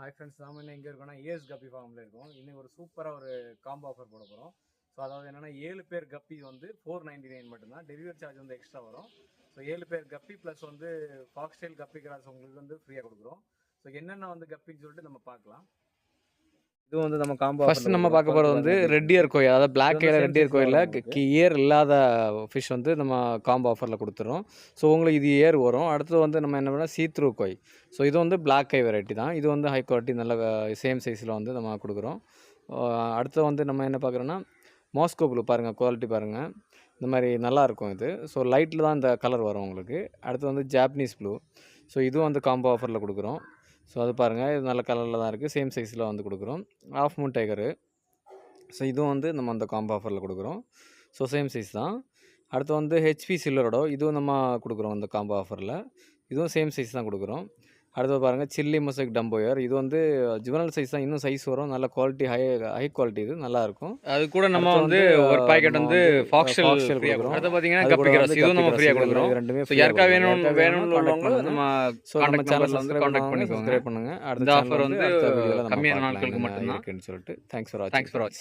Hi friends நாம என்ன எங்கே இருக்கோம்னா ஏஎஸ் கப்பி ஃபார்மில் இருக்கும். இன்னைக்கு ஒரு சூப்பராக ஒரு காம்போ ஆஃபர் போட போகிறோம் ஸோ அதாவது என்னென்னா ஏழு பேர் கப்பி வந்து ஃபோர் நைன்டி நைன் மட்டும்தான். டெலிவரி சார்ஜ் வந்து எக்ஸ்ட்ரா வரும். ஸோ ஏழு பேர் கப்பி ப்ளஸ் வந்து ஃபாக்ஸ்டைல் கப்பி கிராஸ் உங்களுக்கு வந்து ஃப்ரீயாக கொடுக்குறோம். ஸோ என்னென்ன வந்து கப்பின்னு சொல்லிட்டு நம்ம பார்க்கலாம். இது வந்து நம்ம காம்போ ஃபர்ஸ்ட் நம்ம பார்க்க போகிறது வந்து ரெட் இயர் கோயில். அதாவது பிளாக் இயர் ரெட் இயர் கோயிலில் இயர் இல்லாத ஃபிஷ் வந்து நம்ம காம்போ ஆஃபரில் கொடுத்துறோம். ஸோ உங்களுக்கு இது இயர் வரும். அடுத்தது வந்து நம்ம என்ன பண்ணால் சீத்ரூ கோய் ஸோ இது வந்து பிளாக் கை வெரைட்டி தான். இது வந்து ஹை குவாலிட்டி நல்ல சேம் சைஸில் வந்து நம்ம கொடுக்குறோம். அடுத்து வந்து நம்ம என்ன பார்க்குறோன்னா மாஸ்கோ ப்ளூ பாருங்கள் குவாலிட்டி பாருங்கள் இந்த மாதிரி நல்லாயிருக்கும் இது. ஸோ லைட்டில் தான் இந்த கலர் வரும் உங்களுக்கு. அடுத்து வந்து ஜாப்பனீஸ் ப்ளூ ஸோ இதுவும் வந்து காம்போ ஆஃபரில் கொடுக்குறோம். ஸோ அது பாருங்கள் இது நல்ல கலரில் தான் இருக்குது சேம் சைஸில் வந்து கொடுக்குறோம். ஆஃப் மூன் டைகரு ஸோ இதுவும் வந்து நம்ம அந்த காம்போ ஆஃபரில் கொடுக்குறோம். ஸோ சேம் சைஸ் தான். அடுத்து வந்து ஹெச்பி சில்லரோட இதுவும் நம்ம கொடுக்குறோம் அந்த காம்போ ஆஃபரில் இதுவும் சேம் சைஸ் தான் கொடுக்குறோம். அடுத்து பாருங்கள் சில்லி மொசைக் டம்போயர் இது வந்து ஜுவனல் சைஸ் தான். இன்னும் சைஸ் வரும். நல்ல குவாலிட்டி ஹை ஹை குவாலிட்டி இது. நல்லா இருக்கும். அது கூட நம்ம வந்து ஒரு பாக்கெட் வந்து ஃபாக்ஷல் கொடுக்குறோம். அடுத்து பார்த்தீங்கன்னா கப்பி கிராஸ் இதுவும் நம்ம ஃப்ரீயாக கொடுக்குறோம். ரெண்டுமே யாருக்கா. வேணும் வேணும்னு உள்ளவங்க நம்ம ஸோ நம்ம சேனல் வந்து காண்டாக்ட் பண்ணிக்கோங்க. சப்ஸ்கிரைப் பண்ணுங்க. அடுத்த offer வந்து கம்மியான நாட்களுக்கு மட்டும்தான். இருக்குன்னு சொல்லிட்டு thanks for thanks for watch